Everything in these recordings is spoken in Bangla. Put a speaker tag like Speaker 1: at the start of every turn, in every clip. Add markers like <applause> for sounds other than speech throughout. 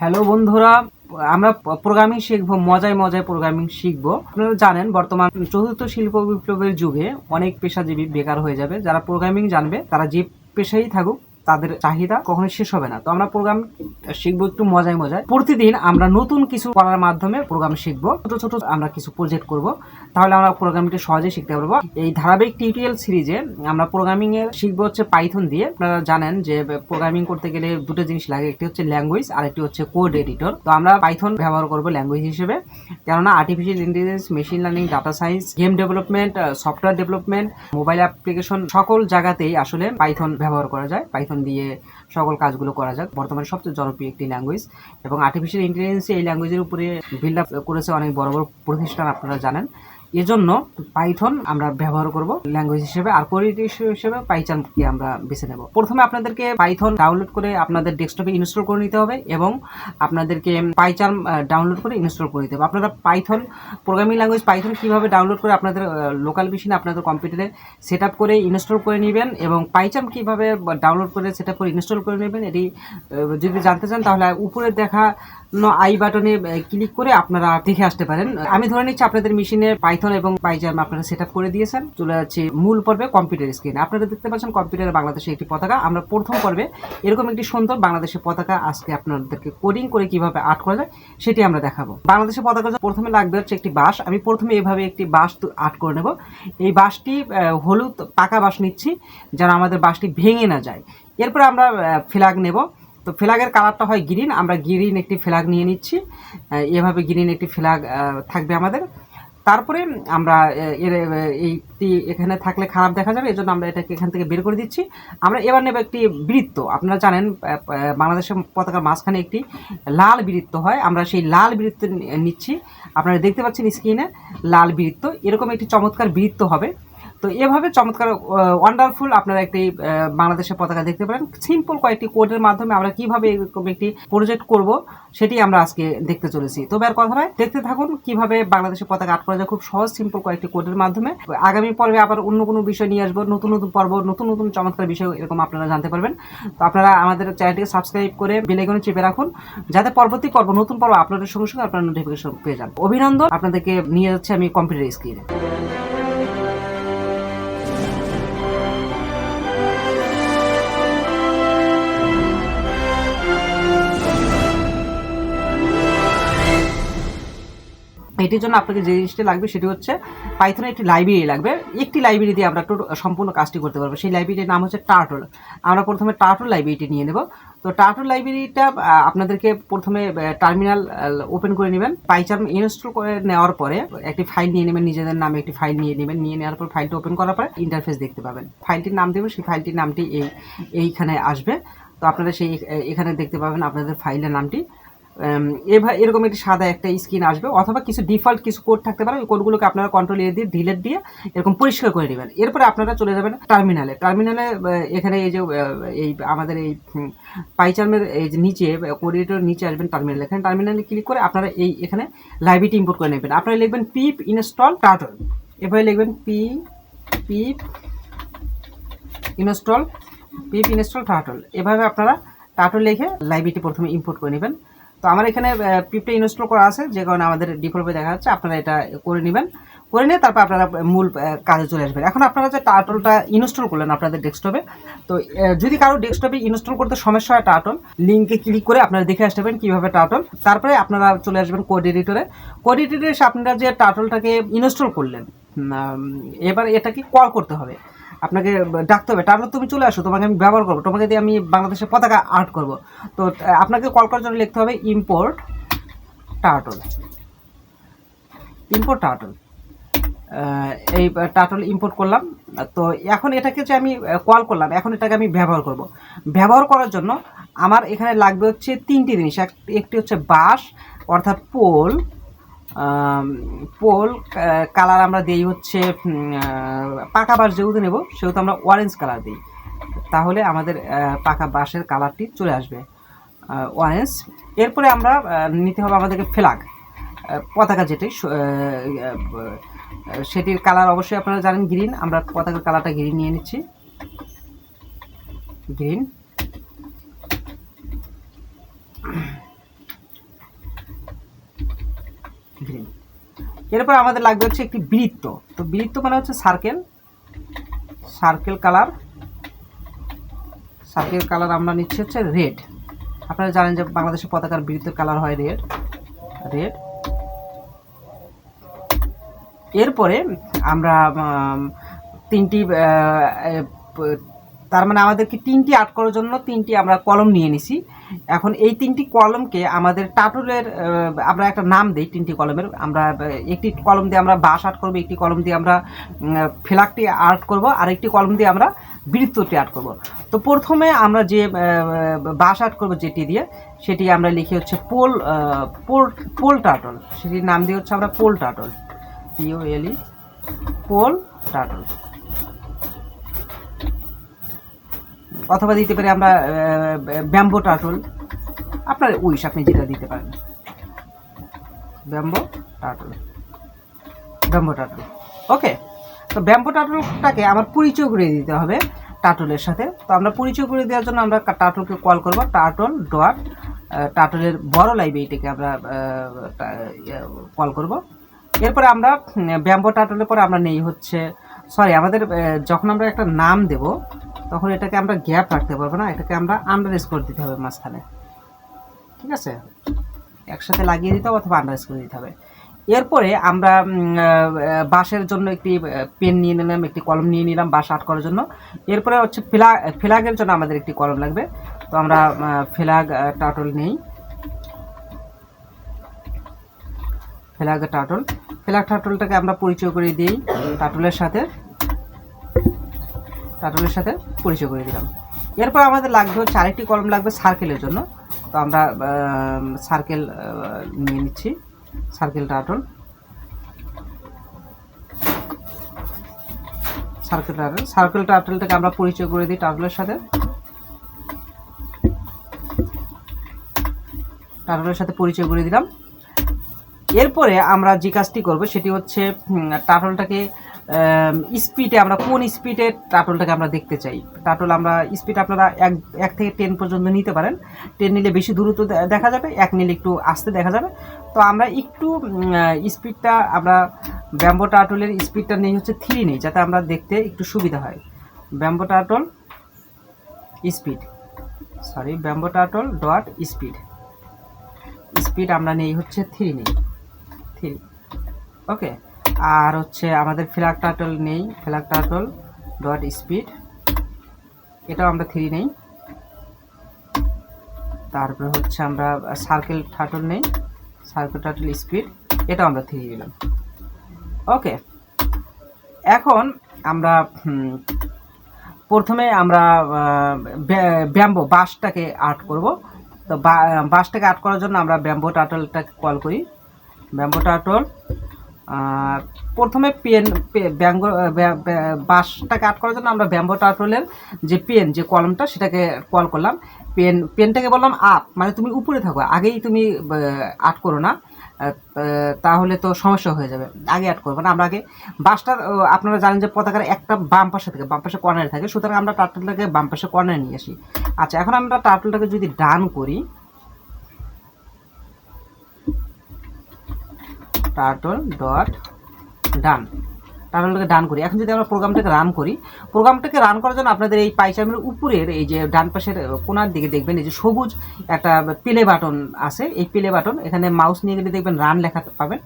Speaker 1: হ্যালো বন্ধুরা, আমরা প্রোগ্রামিং শিখব, মজায় মজায় প্রোগ্রামিং শিখব। আপনারা জানেন, বর্তমান চতুর্থ শিল্প বিপ্লবের যুগে অনেক পেশাজীবী বেকার হয়ে যাবে। যারা প্রোগ্রামিং জানবে, তারা যে পেশাই থাকুক তাদের চাহিদা কখনোই শেষ হবে না। তো আমরা প্রোগ্রাম শিখব একটু মজায় মজায়। প্রতিদিন আমরা নতুন কিছু করার মাধ্যমে প্রোগ্রাম শিখব। ছোট ছোট আমরা কিছু প্রজেক্ট করব। তাহলে আমরা প্রোগ্রামিংটা সহজেই শিখতে পারব। এই ধারাবাহিক টিউটোরিয়াল সিরিজে আমরা প্রোগ্রামিং এ শিখব হচ্ছে পাইথন দিয়ে। আপনারা জানেন যে প্রোগ্রামিং করতে গেলে দুটো জিনিস লাগে। একটি হচ্ছে ল্যাঙ্গুয়েজ আর একটি হচ্ছে কোড এডিটর তো আমরা পাইথন ব্যবহার করব ল্যাঙ্গুয়েজ হিসেবে। কেননা artificial intelligence machine learning data science game development software development mobile application সকল জায়গাতেই আসলে পাইথন ব্যবহার করা যায়। পাইথন দিয়ে সকল কাজগুলো করা যাক। বর্তমানে সবচেয়ে জনপ্রিয় একটি ল্যাঙ্গুয়েজ এবং আর্টিফিশিয়াল ইন্টেলিজেন্স এই ল্যাঙ্গুয়েজের উপরে বিল্ড আপ করেছে অনেক বড় বড় প্রতিষ্ঠান আপনারা জানেন। এজন্য পাইথন আমরা ব্যবহার করব ল্যাঙ্গুয়েজ হিসেবে, আর কোরিটি হিসেবে পাইচানকে আমরা বেছে নেব। প্রথমে আপনাদেরকে পাইথন ডাউনলোড করে আপনাদের ডেস্কটপে ইনস্টল করে নিতে হবে এবং আপনাদেরকে পাইচান ডাউনলোড করে ইনস্টল করে নিতে হবে। আপনারা পাইথন প্রোগ্রামিং ল্যাঙ্গুয়েজ পাইথন কীভাবে ডাউনলোড করে আপনাদের লোকাল মেশিনে আপনাদের কম্পিউটারে সেট আপ করে ইনস্টল করে নেবেন এবং পাইচান কীভাবে ডাউনলোড করে সেট আপ করে ইনস্টল করে নেবেন, এটি যদি জানতে চান তাহলে উপরে দেখা আই বাটনে ক্লিক করে আপনারা দেখে আসতে পারেন। আমি ধরে নিচ্ছি আপনাদের মেশিনে পাইথন এবং পাইজাম আপনারা সেট করে দিয়েছেন। চলে যাচ্ছে মূল পর্বে কম্পিউটার স্ক্রিনে আপনারা দেখতে পাচ্ছেন কম্পিউটারে বাংলাদেশে একটি পতাকা। আমরা প্রথম পর্বে এরকম একটি সুন্দর বাংলাদেশের পতাকা আজকে আপনাদেরকে কোডিং করে কীভাবে আর্ট করা যায়, সেটি আমরা দেখাবো। বাংলাদেশের পতাকা প্রথমে লাগবে হচ্ছে একটি বাঁশ। আমি প্রথমে এভাবে একটি বাঁশ আর্ট করে নেব। এই বাঁশটি হলুদ পাকা বাঁশ নিচ্ছি, যেন আমাদের বাঁশটি ভেঙে না যায়। এরপরে আমরা ফ্ল্যাগ নেব। তো ফ্ল্যাগের কালারটা হয় গ্রিন, আমরা গ্রিন একটি ফ্ল্যাগ নিয়ে নিচ্ছি। এভাবে গ্রিন একটি ফ্ল্যাগ থাকবে আমাদের। তারপরে আমরা এর এইটি এখানে থাকলে খারাপ দেখা যাবে, এজন্য আমরা এটাকে এখান থেকে বের করে দিচ্ছি। আমরা এবার নেব একটি বৃত্ত। আপনারা জানেন বাংলাদেশের পতাকার মাঝখানে একটি লাল বৃত্ত হয়। আমরা সেই লাল বৃত্ত নিচ্ছি। আপনারা দেখতে পাচ্ছেন স্ক্রিনে, লাল বৃত্ত। এরকম একটি চমৎকার বৃত্ত হবে। তো এভাবে চমৎকার ওয়ান্ডারফুল আপনারা একটি বাংলাদেশের পতাকা দেখতে পারেন। সিম্পল কয়েকটি কোডের মাধ্যমে আমরা কীভাবে এরকম একটি প্রজেক্ট করব, সেটি আমরা আজকে দেখতে চলেছি। তবে আর কথা নয়, দেখতে থাকুন কীভাবে বাংলাদেশের পতাকা আট করা যায়। খুব সহজ সিম্পল কয়েকটি কোডের মাধ্যমে। আগামী পর্বে আবার অন্য কোনো বিষয় নিয়ে আসব, নতুন নতুন পর্ব, নতুন নতুন চমৎকার বিষয় এরকম আপনারা জানতে পারবেন। তো আপনারা আমাদের চ্যানেলটিকে সাবস্ক্রাইব করে বেলাইকনে চেপে রাখুন, যাতে পরবর্তী পর্ব, নতুন পর্ব আপনাদের সঙ্গে সঙ্গে আপনারা নোটিফিকেশন পেয়ে যান। অভিনন্দন, আপনাদেরকে নিয়ে যাচ্ছে আমি কম্পিউটার স্ক্রিনে এটির জন্য আপনাকে যে জিনিসটা লাগবে সেটি হচ্ছে পাইথনের একটি লাইব্রেরি লাগবে। একটি লাইব্রেরি দিয়ে আমরা একটু সম্পূর্ণ কাজটি করতে পারব। সেই লাইব্রেরির নাম হচ্ছে টার্টল আমরা প্রথমে টার্টল লাইব্রেরিটি নিয়ে নেব। তো টার্টল লাইব্রেরিটা আপনাদেরকে প্রথমে টার্মিনাল ওপেন করে নেবেন। পাইচার্ম ইনস্টল করে নেওয়ার পরে একটি ফাইল নিয়ে নেবেন। নিজেদের নামে একটি ফাইল নিয়ে নেবেন। নিয়ে নেওয়ার পর ফাইলটি ওপেন করার পরে ইন্টারফেস দেখতে পাবেন। ফাইলটির নাম দেবেন সেই ফাইলটির নামটি এই, এইখানে আসবে। তো আপনারা সেই, এখানে দেখতে পাবেন আপনাদের ফাইলের নামটি। উম, এভা এরকম একটি সাদা একটা স্ক্রিন আসবে অথবা কিছু ডিফল্ট কিছু কোড থাকতে পারে ওই কোডগুলোকে আপনারা কন্ট্রোল এ দিয়ে ডিলেট দিয়ে এরকম পরিষ্কার করে নেবেন। এরপরে আপনারা চলে যাবেন টার্মিনালে টার্মিনালে এখানে এই যে এই আমাদের এই পাইচার্মের এই যে নিচে কোডিটর নিচে আসবেন টার্মিনাল এখানে টার্মিনালে ক্লিক করে আপনারা এই এখানে লাইব্রেরিটি ইম্পোর্ট করে নেবেন। আপনারা লিখবেন পিপ ইনস্টল টার্টল এভাবে লিখবেন pi pip install pip install turtle এভাবে আপনারা টার্টল লিখে লাইব্রেরিটি প্রথমে ইম্পোর্ট করে নেবেন। তো আমার এখানে পিপটা ইনস্টল করা আছে, যে কারণে আমাদের ডিফল্টে দেখা যাচ্ছে, আপনারা এটা করে নেবেন। করে নিয়ে তারপর আপনারা মূল কাজে চলে আসবেন। এখন আপনারা যে টার্টলটা ইনস্টল করলেন আপনাদের ডেস্কটপে তো যদি কারও ডেস্কটপে ইনস্টল করতে সমস্যা হয় টার্টল লিঙ্কে ক্লিক করে আপনারা দেখে আসতে পারেন কীভাবে টার্টল তারপরে আপনারা চলে আসবেন কোড এডিটরে কোড এডিটরে এসে আপনারা যে টার্টলটাকে ইনস্টল করলেন এবার এটাকে কল করতে হবে। আপনাকে ডাকতে হবে। তারপর তুমি চলে আসো, তোমাকে আমি ব্যবহার করব। তোমাকে দিয়ে আমি বাংলাদেশের পতাকা আর্ট করব। তো আপনাকে কল করার জন্য লিখতে হবে ইম্পোর্ট টার্টল ইম্পোর্ট টার্টল এই টার্টল ইম্পোর্ট করলাম। তো, এখন এটাকে যে আমি কল করলাম, এখন এটাকে আমি ব্যবহার করব। ব্যবহার করার জন্য আমার এখানে লাগবে হচ্ছে তিনটি জিনিস। এক- একটি হচ্ছে বাঁশ, অর্থাৎ পোল পোল কালার আমরা দিই হচ্ছে পাকা বাঁশ যেহেতু নেব, সেহেতু আমরা অরেঞ্জ কালার দিই। তাহলে আমাদের পাকা বাঁশের কালারটি চলে আসবে। অরেঞ্জ এরপরে আমরা নিতে হবে আমাদেরকে ফ্ল্যাগ। পতাকা যেটি সেটির কালার অবশ্যই আপনারা জানেন, গ্রিন। আমরা পতাকার কালারটা গ্রিন নিয়ে নিচ্ছি। গ্রিন। <laughs> এরপর আমাদের লাগবে হচ্ছে একটি বৃত্ত তো বৃত্ত মানে হচ্ছে circle circle colour circle colour আমরা নিচ্ছি হচ্ছে রেড আপনারা জানেন যে বাংলাদেশের পতাকার বৃত্তের কালার হয় রেড রেড এরপরে আমরা তিনটি তার মানে আমাদেরকে তিনটি আর্ট করার জন্য তিনটি আমরা কলম নিয়ে নিছি। এখন এই তিনটি কলমকে আমাদের টাটুলের আমরা একটা নাম দিই তিনটি কলমের। আমরা একটি কলম দিয়ে আমরা বাঁশ আর্ট করব, একটি কলম দিয়ে আমরা ফ্ল্যাগটি আর্ট করব আর একটি কলম দিয়ে আমরা বৃত্তটি আর্ট করব। তো প্রথমে আমরা যে বাঁশ আর্ট করব যেটি দিয়ে, সেটি আমরা লিখি হচ্ছে পোল পোল পোল টাটল। সেটির নাম দিয়ে হচ্ছে আমরা পোল টাটল। পিওএলই pole turtle. অথবা দিতে পারি আমরা ব্যাম্বো টাটল আপনার উইশ আপনি যেটা দিতে পারেন। ব্যাম্বো টাটল ব্যাম্বো টাটল ওকে তো ব্যাম্বো টাটলটাকে আমার পরিচয় করে দিতে হবে টাটলের সাথে। তো আমরা পরিচয় করে দেওয়ার জন্য আমরা টাটলকে কল করব। টাটল ডট টাটলের বড় লাইভে এটাকে আমরা কল করব। এরপরে আমরা ব্যাম্বো টাটলের পরে আমরা নেই হচ্ছে সরি আমাদের যখন আমরা একটা নাম দেব তখন এটাকে আমরা গ্যাপ রাখতে পারব না, এটাকে আমরা আন্ডার স্কোর দিতে হবে মাঝখানে। ঠিক আছে? একসাথে লাগিয়ে দিতে হবে অথবা আন্ডার স্কোর দিতে হবে। এরপরে আমরা বাঁশের জন্য একটি পেন নিয়ে নিলাম, একটি কলম নিয়ে নিলাম বাঁশ আর্ট করার জন্য। এরপরে হচ্ছে ফ্ল্যাগ ফ্ল্যাগের জন্য আমাদের একটি কলম লাগবে। তো আমরা ফ্ল্যাগ টাটল নেই। ফ্ল্যাগ টাটল ফ্ল্যাগ টাটলটাকে আমরা পরিচয় করে দিই টাটলের সাথে। টাটলের সাথে পরিচয় করে দিলাম। এরপর আমাদের লাগবে হচ্ছে আরেকটি কলম লাগবে সার্কেলের জন্য। তো আমরা সার্কেল নিয়ে নিচ্ছি। Circle turtle circle turtle circle টাটলটাকে আমরা পরিচয় করে দিই টাটলের সাথে। টাটলের সাথে পরিচয় করে দিলাম। এরপরে আমরা যে কাজটি করব সেটি হচ্ছে টাটলটাকে স্পিডে আমরা কোন স্পিডে টাটলটাকে আমরা দেখতে চাই? টাটল আমরা স্পিড আপনারা এক এক থেকে টেন পর্যন্ত নিতে পারেন। টেন নিলে বেশি দূরত্ব দেখা যাবে, এক নিলে একটু আসতে দেখা যাবে। তো আমরা একটু স্পিডটা আমরা ব্যাম্বো টাটলের স্পিডটা নেই, হচ্ছে থ্রি নেই, যাতে আমরা দেখতে একটু সুবিধা হয়। Bamboo turtle speed sorry bamboo turtle dot speed speed আমরা নেই, হচ্ছে থ্রি নেই। থ্রি ওকে আর হচ্ছে আমাদের ফ্ল্যাগ টাটল নেই ফ্ল্যাগ টাটল ডট স্পিড এটাও আমরা থ্রি নেই। তারপরে হচ্ছে আমরা সার্কেল টাটল নেই সার্কেল টাটল স্পিড এটাও আমরা থ্রি নিলাম। ওকে এখন আমরা প্রথমে আমরা ব্যাম্বো বাঁশটাকে আর্ট করব। তো বা- বাঁশটাকে আর্ট করার জন্য আমরা ব্যাম্বো টাটলটাকে কল করি। ব্যাম্বো টাটল প্রথমে পেন ব্যাঙ্গ ব্যা- ব্যা- বাঁশটাকে আর্ট করার জন্য আমরা ব্যাম্বো টাটলের যে পেন যে কলমটা সেটাকে কল করলাম। পেন পেনটাকে বললাম আপ মানে তুমি উপরে থাকো, আগেই তুমি আর্ট করো না তাহলে তো সমস্যা হয়ে যাবে, আগে অ্যাড করব না আমরা আগে বাসটা আপনারা জানেন যে পতাকার একটা বাম পাশে থাকে, বাম পাশে কর্নারে থাকে, সুতরাং আমরা টার্টলটাকে বাম পাশে কর্নারে নিয়ে আসি। আচ্ছা এখন আমরা টার্টলটাকে যদি ডান করি টার্টল ডট ডান টার্টলটাকে ডান করি। এখন যদি আমরা প্রোগ্রামটাকে রান করি প্রোগ্রামটাকে রান করার জন্য আপনাদের এই পাইচামের উপরের এই যে ডান পাশের কোনার দিকে দেখবেন, এই যে সবুজ একটা প্লে বাটন আছে, এই প্লে বাটন এখানে মাউস নিয়ে গেলে দেখবেন রান লেখা পাবেন।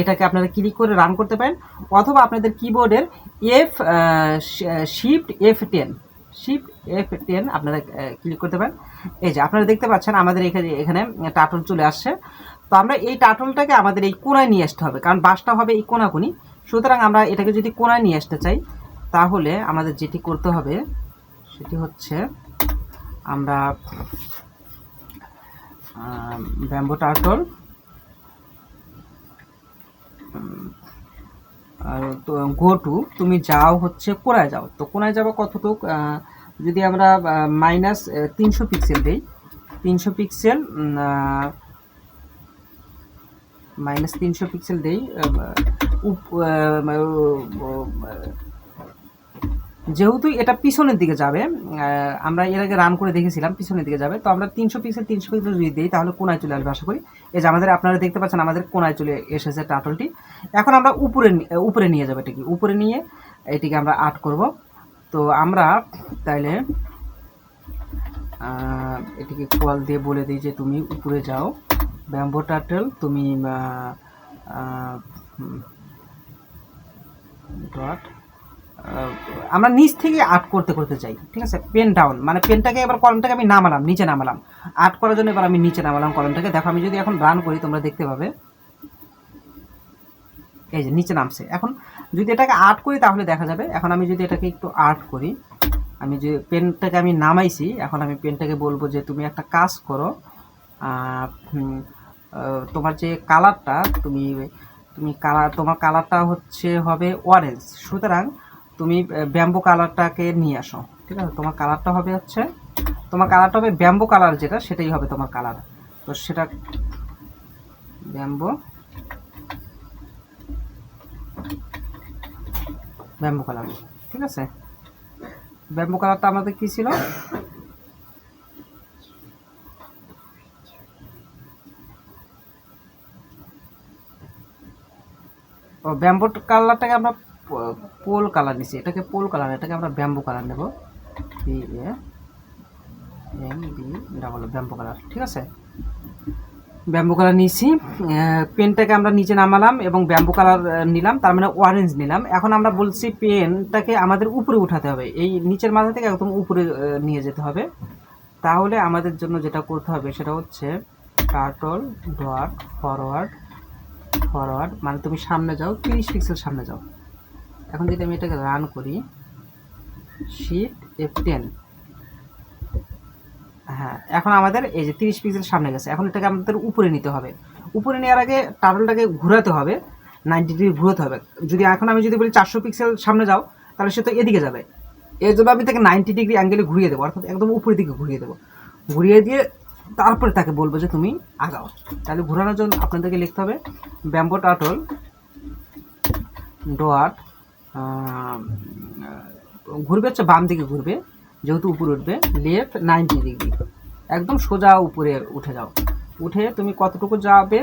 Speaker 1: এটাকে আপনারা ক্লিক করে রান করতে পারেন। অথবা আপনাদের কিবোর্ডের F shift F ten shift F ten আপনারা ক্লিক করতে পারেন। এই যে আপনারা দেখতে পাচ্ছেন, আমাদের এখানে এখানে টাটল চলে আসছে। তো আমরা এই টাটলটাকে আমাদের এই কোনায় নিয়ে আসতে হবে, কারণ বাসটা হবে এই কোনাকুনি। সুতরাং আমরা এটাকে যদি কোনায় নিয়ে আসতে চাই, তাহলে আমাদের যেটি করতে হবে, সেটি হচ্ছে আমরা ব্যাম্বো টার্টল গো টু তুমি যাও হচ্ছে কোনায় যাও। তো কোনায় যাব কতটুক? যদি আমরা মাইনাস তিনশো পিক্সেল দিই, তিনশো পিক্সেল মাইনাস তিনশো পিক্সেল দিই যেহেতু এটা পিছনের দিকে যাবে আমরা এর আগে রান করে দেখেছিলাম পিছনের দিকে যাবে, তো আমরা তিনশো পিক্সেল তিনশো পিক্সেল যদি দিই, তাহলে কোনায় চলে আসবে আশা করি। এই যে আমাদের, আপনারা দেখতে পাচ্ছেন আমাদের কোনায় চলে এসেছে টাটলটি এখন আমরা উপরে উপরে নিয়ে যাব এটিকে, উপরে নিয়ে এটিকে আমরা আর্ট করব। তো আমরা তাইলে এটিকে কল দিয়ে বলে দিই যে তুমি উপরে যাও। ব্যাম্বো টার্টল, তুমি আমরা নিচ থেকে আর্ট করতে করতে চাই ঠিক আছে? পেন ডাউন মানে পেনটাকে এবার কলমটাকে আমি নামালাম, নিচে নামালাম। আর্ট করার জন্য এবার আমি নিচে নামালাম কলমটাকে দেখো, আমি যদি এখন রান করি, তোমরা দেখতে পাবে। এই যে, নিচে নামছে। এখন যদি এটাকে আর্ট করি, তাহলে দেখা যাবে, এখন আমি যদি এটাকে একটু আর্ট করি, আমি যে পেনটাকে আমি নামাইছি, এখন আমি পেনটাকে বলব যে, তুমি একটা কাজ করো তোমার যে কালারটা, তুমি তুমি কালার, তোমার কালারটা হচ্ছে, হবে অরেঞ্জ সুতরাং তুমি ব্যাম্বো কালারটাকে নিয়ে আসো, ঠিক আছে? তোমার কালারটা হবে হচ্ছে, তোমার কালারটা হবে ব্যাম্বো কালার যেটা, সেটাই হবে তোমার কালার। তো সেটা ব্যাম্বো ব্যাম্বো কালার ঠিক আছে? ব্যাম্বো কালারটা আমাদের কী ছিল? ব্যাম্বো কালারটাকে আমরা পোল কালার নিছি এটাকে পোল কালার, এটাকে আমরা ব্যাম্বো কালার নেব। B M, B, double bamboo colour, ঠিক আছে? ব্যাম্বো কালার নিয়েছি। পেনটাকে আমরা নিচে নামালাম এবং ব্যাম্বো কালার নিলাম, তার মানে অরেঞ্জ নিলাম। এখন আমরা বলছি পেনটাকে আমাদের উপরে উঠাতে হবে। এই নিচের মাথা থেকে একদম উপরে নিয়ে যেতে হবে। তাহলে আমাদের জন্য যেটা করতে হবে সেটা হচ্ছে কার্টল ডট ফরওয়ার্ড ফরওয়ার্ড মানে তুমি সামনে যাও, তিরিশ পিক্সেল সামনে যাও। এখন যদি আমি এটাকে রান করি শিট এফ টেন হ্যাঁ এখন আমাদের এই যে তিরিশ পিক্সেল সামনে গেছে, এখন এটাকে আমাদের উপরে নিতে হবে। উপরে নেওয়ার আগে টার্টলটাকে ঘোরাতে হবে নাইনটি ডিগ্রি ঘোরাতে হবে। যদি এখন আমি যদি বলি চারশো পিক্সেল সামনে যাও, তাহলে সে তো এদিকে যাবে। এর জন্য আমি তাকে নাইনটি ডিগ্রি অ্যাঙ্গেলে ঘুরিয়ে দেবো, অর্থাৎ একদম উপরের দিকে ঘুরিয়ে দেবো। ঘুরিয়ে দিয়ে তারপরে তাকে বলব যে তুমি আগাও। তাহলে ঘোরানোর জন্য আপনাদেরকে লিখতে হবে, ব্যাম্বো টাটল, ডোয়াট ঘুরবে হচ্ছে বাম দিকে ঘুরবে, যেহেতু উপরে উঠবে, লেফট নাইনটি ডিগ্রি। একদম সোজা উপরে উঠে যাও। উঠে তুমি কতটুকু যাবে?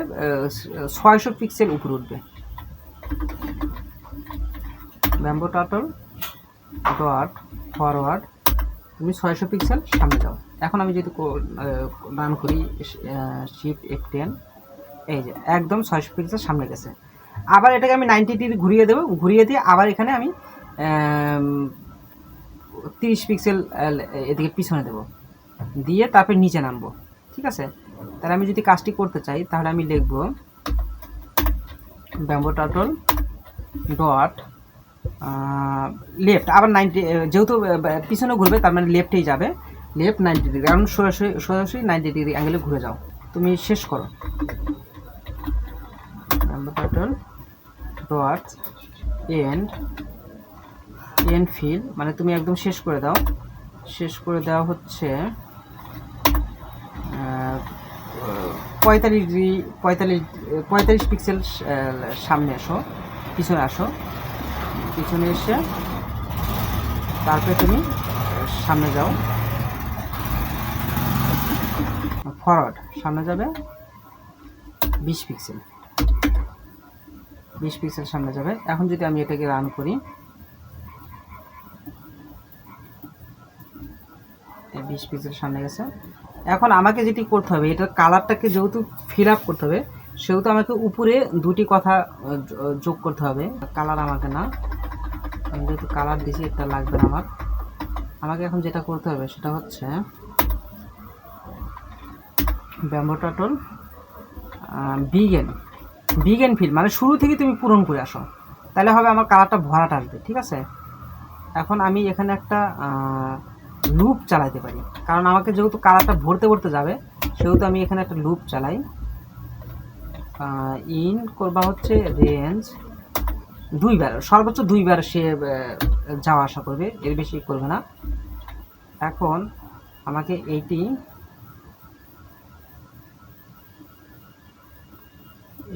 Speaker 1: ছয়শো পিক্সেল উপরে উঠবে। ব্যাম্বো টাটল ডট ফরওয়ার্ড, তুমি ছয়শো পিক্সেল সামনে যাও। এখন আমি যদি রান করি শিফট এফ টেন এই যে, একদম ছয়শো পিক্সেল সামনে গেছে। আবার এটাকে আমি নাইনটি ডিগ্রি ঘুরিয়ে দেবো, ঘুরিয়ে দিয়ে আবার এখানে আমি তিরিশ পিক্সেল এদিকে পিছনে দেবো। দিয়ে তারপর নিচে নামবো, ঠিক আছে? তাহলে আমি যদি কাজটি করতে চাই, তাহলে আমি লিখব ব্যাম্বো টাটল ডট লেফট আবার নাইনটি যেহেতু পিছনে ঘুরবে, তার মানে লেফটেই যাবে। লেফট নাইনটি ডিগ্রি কারণ সরাসরি সরাসরি নাইনটি ডিগ্রি অ্যাঙ্গেলে ঘুরে যাও। তুমি শেষ করো। টাইটল ডট এন্ড ফিল মানে তুমি একদম শেষ করে দাও। শেষ করে দেওয়া হচ্ছে পঁয়তাল্লিশ ডিগ্রি, পঁয়তাল্লিশ পঁয়তাল্লিশ পিক্সেল সামনে আসো, পিছনে আসো। পিছনে এসে তারপরে তুমি সামনে যাও। ফরওয়ার্ড, সামনে যাবে বিশ পিক্সেল বিশ পিক্সেল সামনে যাবে। এখন যদি আমি এটাকে রান করি বিশ পিক্সেল সামনে গেছে। এখন আমাকে যেটি করতে হবে, এটার কালারটাকে যেহেতু ফিল আপ করতে হবে, সেহেতু আমাকে উপরে দুটি কথা যোগ করতে হবে। কালার আমাকে না, আমি যেহেতু কালার দিছি, এটা লাগবে না আমার। আমাকে এখন যেটা করতে হবে, সেটা হচ্ছে bamboo turtle begin begin fill মানে শুরু থেকে তুমি পূরণ করে আসো। তাহলে হবে আমার কালারটা ভরাট আসবে, ঠিক আছে? এখন আমি এখানে একটা লুপ চালাতে পারি। কারণ আমাকে যেহেতু কালারটা ভরতে ভরতে যাবে, সেহেতু আমি এখানে একটা লুপ চালাই। ইন করবা হচ্ছে রেঞ্জ দুইবার, সর্বোচ্চ দুইবার সে যাওয়া আসা করবে, এর বেশি করবে না। এখন আমাকে এইটি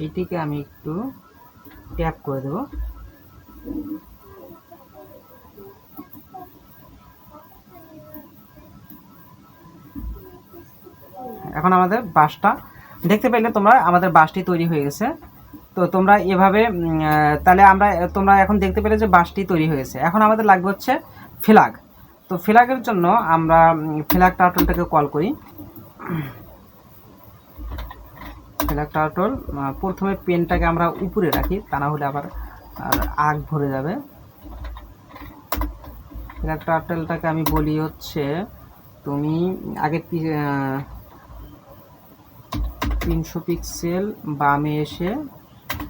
Speaker 1: এইটিকে আমি একটু ট্যাপ করে দেব। এখন আমাদের বাসটা, দেখতে পেলে তোমরা আমাদের বাসটি তৈরি হয়ে গেছে। তো তোমরা এভাবে তাহলে আমরা, তোমরা এখন দেখতে পেলে যে বাসটি তৈরি হয়েছে এখন আমাদের লাগবে হচ্ছে ফ্ল্যাগ তো ফ্ল্যাগের জন্য আমরা ফ্ল্যাগ টার্টলটাকে কল করি। ফ্ল্যাগ টার্টল প্রথমে পেনটাকে আমরা উপরে রাখি, তা না হলে আবার আগ ভরে যাবে। ফ্ল্যাগ টার্টলটাকে আমি বলি হচ্ছে, তুমি আগে তিনশো পিক্সেল বামে এসে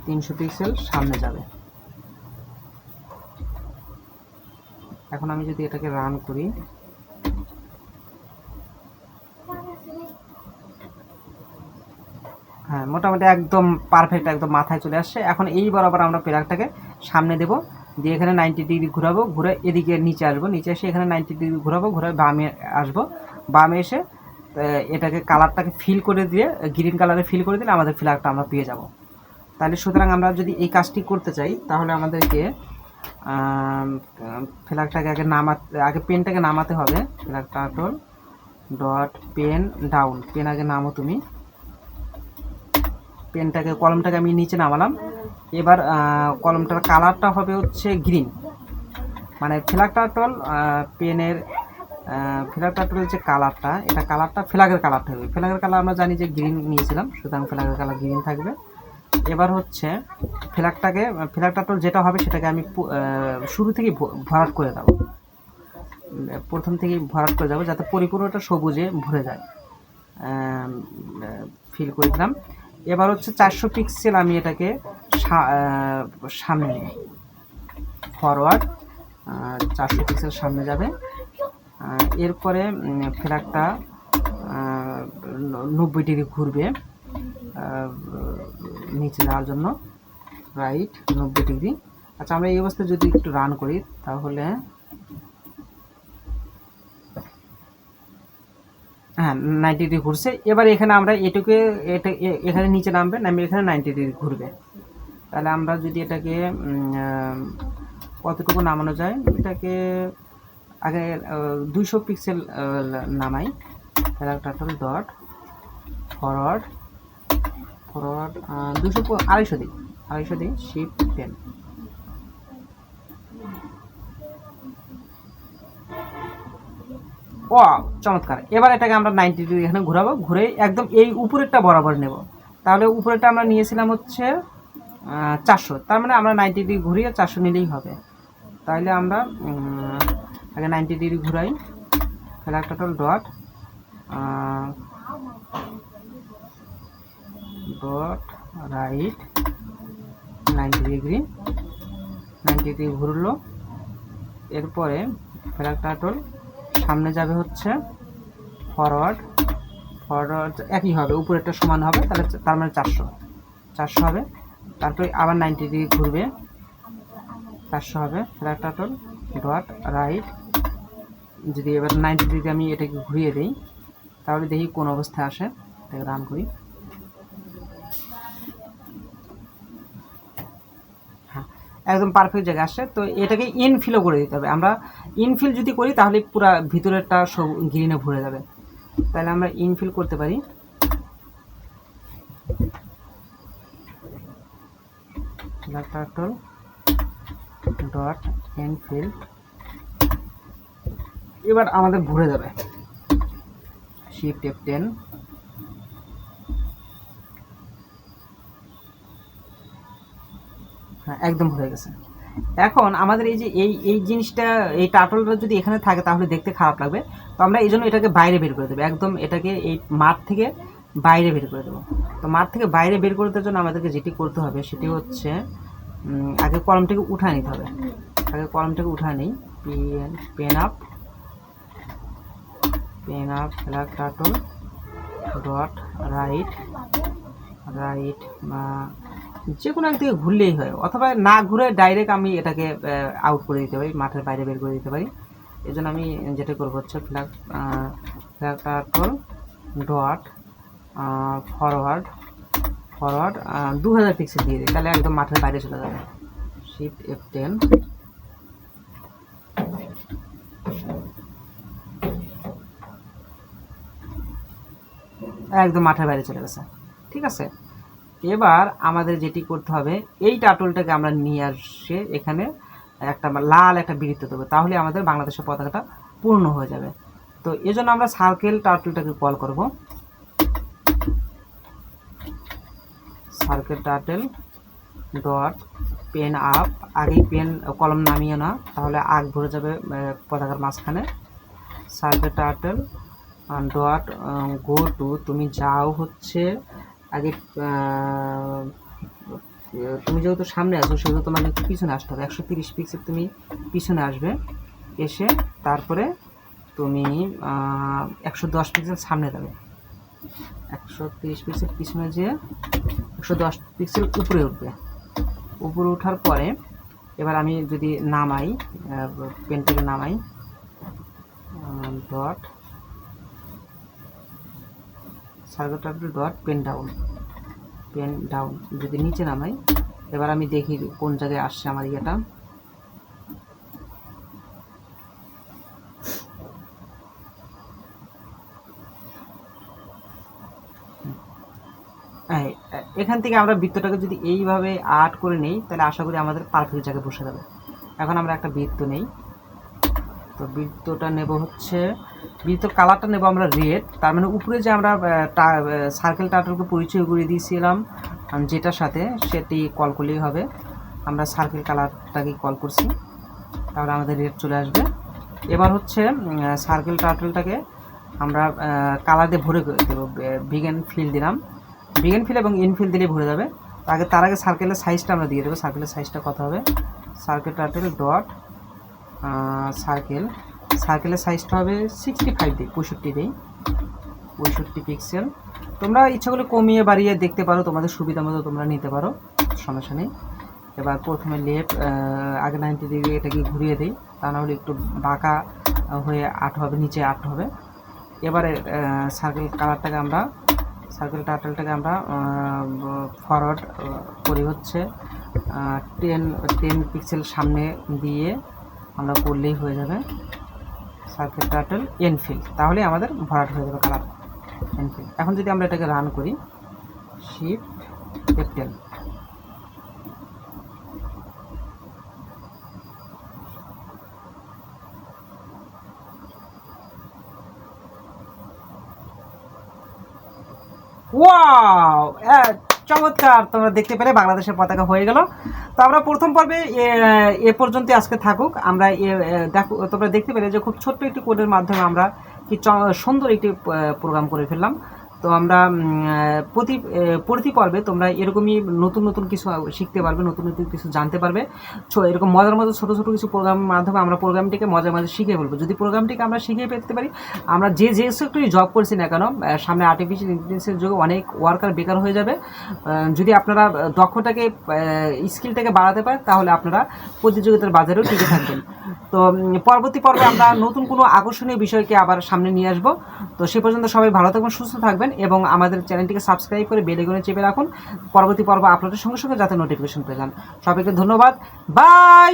Speaker 1: তিনশো পিক্সেল সামনে যাবে। এখন আমি যদি এটাকে রান করি মোটামুটি একদম পারফেক্ট একদম মাথায় চলে আসছে। এখন এই বরাবর আমরা প্লাগটাকে সামনে দেব, দিয়ে এখানে নাইনটি ডিগ্রি ঘোরাবো, ঘুরে এদিকে নিচে আসব। নিচে এসে এখানে নাইনটি ডিগ্রি ঘুরাবো, ঘুরে বামে আসব। বামে এসে এটাকে কালারটাকে ফিল করে দিয়ে গ্রিন কালারে ফিল করে দিলে আমাদের ফ্ল্যাগটা আমরা পেয়ে যাব। তাহলে সুতরাং আমরা যদি এই কাজটি করতে চাই, তাহলে আমাদেরকে ফ্ল্যাগটাকে আগে নামাতে, আগে পেনটাকে নামাতে হবে। Flag turtle dot pen down pen আগে নামো তুমি। পেনটাকে, কলমটাকে আমি নিচে নামালাম। এবার কলমটার কালারটা হবে হচ্ছে গ্রিন। মানে ফ্ল্যাগ টার্টল পেনের ফ্ল্যাগ টার্টলের যে কালারটা, এটা কালারটা ফ্ল্যাগের কালারটা হবে ফ্ল্যাগের কালার আমরা জানি যে গ্রিন নিয়েছিলাম, সুতরাং ফ্ল্যাগের কালার গ্রিন থাকবে। এবার হচ্ছে ফ্ল্যাগটাকে ফ্ল্যাগ টার্টল যেটা হবে সেটাকে আমি শুরু থেকেই ভরাট করে দেবো। প্রথম থেকেই ভরাট করে যাব যাতে পরিপূর্ণটা সবুজে ভরে যায়। ফিল করে দিলাম। এবার হচ্ছে চারশো পিক্সেল আমি এটাকে সামনে ফরওয়ার্ড চারশো পিক্সেল সামনে যাবে। এরপরে ফ্ল্যাগটা নব্বই ডিগ্রি ঘুরবে নিচে যাওয়ার জন্য। রাইট নব্বই ডিগ্রি। আচ্ছা আমরা এই অবস্থায় যদি একটু রান করি, তাহলে হ্যাঁ নাইনটি ডিগ্রি ঘুরছে। এবার এখানে আমরা এটুকে, এটা এখানে নিচে নামবে নামবে এখানে নাইনটি ডিগ্রি ঘুরবে। তাহলে আমরা যদি এটাকে কতটুকু নামানো যায়? এটাকে আগে দুইশো পিক্সেল নামাই। টার্টল ডট ফরওয়ার্ড ফরওয়ার্ড দুশো আড়াইশো দিই। আড়াইশো দিই শিফট টেন ও, চমৎকার। এবার এটাকে আমরা নাইনটি ডিগ্রি এখানে ঘোরাবো, ঘুরে একদম এই উপরেরটা বরাবর নেব। তাহলে উপরেরটা আমরা নিয়েছিলাম হচ্ছে চারশো। তার মানে আমরা নাইনটি ডিগ্রি ঘুরিয়ে চারশো নিলেই হবে। তাহলে আমরা আগে নাইনটি ডিগ্রি ঘুরাই। Flag total dot dot right ninety degree ninety degree ঘুরলো। এরপরে ফ্ল্যাগ টাটল সামনে যাবে হচ্ছে ফরওয়ার্ড ফরওয়ার্ড একই হবে, উপরেরটা সমান হবে, তাহলে তার মানে চারশো চারশো হবে, তারপরে আবার নাইনটি ডিগ্রি ঘুরবে, চারশো হবে ফ্ল্যাটাটল ডট রাইট যদি এবার নাইনটি ডিগ্রি আমি এটাকে ঘুরিয়ে দিই, তাহলে দেখি কোন অবস্থায় আসে এটাকে রান করি। একদম পারফেক্ট জায়গায় আসে। তো এটাকে ইনফিলও করে দিতে হবে। আমরা ইনফিল যদি করি, তাহলে পুরো ভিতরেরটা সব গ্রিনে ভরে যাবে। তাহলে আমরা ইনফিল করতে পারি। ডট ইনফিল এবার আমাদের ভরে যাবে। শিফট এফ টেন হ্যাঁ একদম হয়ে গেছে এখন আমাদের এই যে এই এই জিনিসটা, এই টাটলটা যদি এখানে থাকে তাহলে দেখতে খারাপ লাগবে। তো আমরা এই জন্য এটাকে বাইরে বের করে দেবো। একদম এটাকে এই মাঠ থেকে বাইরে বের করে দেবো। তো মাঠ থেকে বাইরে বের করে দেওয়ার জন্য আমাদেরকে যেটি করতে হবে সেটি হচ্ছে আগে কলমটাকে উঠায় নিতে হবে। আগে কলমটাকে উঠায় নিই। Pen pen up pen up flag turtle dot right right বা যে কোনো একদিকে ঘুরলেই হয়। অথবা না ঘুরে ডাইরেক্ট আমি এটাকে আউট করে দিতে পারি, মাঠের বাইরে বের করে দিতে পারি। এই জন্য আমি যেটা করব হচ্ছে flag flag turtle dot forward forward দু হাজার পিক্সেল দিয়ে দিই, তাহলে একদম মাঠের বাইরে চলে যাবে। শিফট এফ টেন একদম মাঠের বাইরে চলে গেছে। ঠিক আছে? এবার আমাদের যেটি করতে হবে, এই টাটলটাকে আমরা নিয়ে আসে এখানে একটা লাল একটা বৃত্ত দেবো, তাহলে আমাদের বাংলাদেশের পতাকাটা পূর্ণ হয়ে যাবে। তো এই জন্য আমরা সার্কেল টার্টলটাকে কল করব। Circle turtle dot pen up, আগেই পেন, কলম নামিয়ে না, তাহলে আগ ভরে যাবে পতাকার মাঝখানে। Circle turtle dot go to তুমি যাও হচ্ছে আগে তুমি যেহেতু সামনে আসো সেহেতু তোমাকে পিছনে আসতে হবে। একশো তিরিশ পিক্সেল তুমি পিছনে আসবে। এসে তারপরে তুমি একশো দশ পিক্সেল সামনে যাবে। একশো তিরিশ পিক্সেল পিছনে যেয়ে একশো দশ পিক্সেল উপরে উঠবে। উপরে ওঠার পরে এবার আমি যদি নামাই পেন থেকে নামাই dot circle dot pen down pen down যদি নিচে নামাই, এবার আমি দেখি কোন জায়গায় আসছে আমার ইয়েটা। এখান থেকে আমরা বৃত্তটাকে যদি এইভাবে আর্ট করে নেই, তাহলে আশা করি আমাদের পারফেক্ট জায়গায় বসে যাবে। এখন আমরা একটা বৃত্ত নেই। তো বৃত্তটা নেব হচ্ছে, বৃত্তর কালারটা নেব আমরা রেড তার মানে উপরে যে আমরা সার্কেল টাটলকে পরিচয় করে দিয়েছিলাম যেটার সাথে সেটি কল করলেই হবে। আমরা সার্কেল কালারটাকে কল করছি, তাহলে আমাদের রেড চলে আসবে। এবার হচ্ছে সার্কেল টাটলটাকে আমরা কালার দিয়ে ভরে দেবো বিগেন ফিল দিলাম। বিগেন ফিল এবং ইনফিল দিলে ভরে যাবে। আগে, তার আগে সার্কেলের সাইজটা আমরা দিয়ে দেবো। সার্কেলের সাইজটা কত হবে? সার্কেল টাটেল ডট সার্কেল সার্কেলের সাইজটা হবে সিক্সটি ফাইভ দিই পঁয়ষট্টি দিই পঁয়ষট্টি পিক্সেল তোমরা ইচ্ছা করলে কমিয়ে বাড়িয়ে দেখতে পারো, তোমাদের সুবিধা মতো তোমরা নিতে পারো, সমস্যা নেই। এবার প্রথমে লেফট আগে নাইনটি ডিগ্রি এটাকে ঘুরিয়ে দিই, তা নাহলে একটু বাঁকা হয়ে আট হবে, নিচে আট হবে। এবারে সার্কেল কালারটাকে আমরা সার্কেল টার্টেলটাকে আমরা ফরওয়ার্ড করি হচ্ছে টেন টেন পিক্সেল সামনে দিয়ে আমরা করলেই হয়ে যাবে সার্কেল টার্টেল এনফিল তাহলে আমাদের ভরাট হয়ে যাবে কালার এনফিল এখন যদি আমরা এটাকে রান করি শিফট এফটেল ওয়াও চমৎকার, তোমরা দেখতে পেলে বাংলাদেশের পতাকা হয়ে গেল। তো আমরা প্রথম পর্বে, এ- পর্যন্ত আজকে থাকুক। আমরা দেখো, তোমরা দেখতে পেলে যে খুব ছোট্ট একটি কোডের মাধ্যমে আমরা কি সুন্দর একটি প্রোগ্রাম করে ফেললাম। তো আমরা প্রতি প্রতি পর্বে তোমরা এরকমই নতুন নতুন কিছু শিখতে পারবে, নতুন নতুন কিছু জানতে পারবে। এরকম মজার মজার ছোটো ছোটো কিছু প্রোগ্রামের মাধ্যমে আমরা প্রোগ্রামটিকে মজার মজার শিখে ফেলব। যদি প্রোগ্রামটিকে আমরা শিখে পেতে পারি, আমরা যে যে সেক্টরে জব করছি না কেন সামনে আর্টিফিশিয়াল ইন্টেলিজেন্সের যুগে অনেক ওয়ার্কার বেকার হয়ে যাবে। যদি আপনারা দক্ষতাকে স্কিলটাকে বাড়াতে পারেন, তাহলে আপনারা প্রতিযোগিতার বাজারেও টিকে থাকবেন। তো পরবর্তী পর্বে আমরা নতুন কোনো আকর্ষণীয় বিষয়কে আবার সামনে নিয়ে আসব। তো সে পর্যন্ত সবাই ভালো থাকবেন, সুস্থ থাকবেন। এবং আমাদের চ্যানেলটিকে সাবস্ক্রাইব করে বেলেগুনে চেপে রাখুন। পরবর্তী পর্ব আপলোডের সঙ্গে সঙ্গে যাতে নোটিফিকেশন পেয়ে যান। সবাইকে ধন্যবাদ। বাই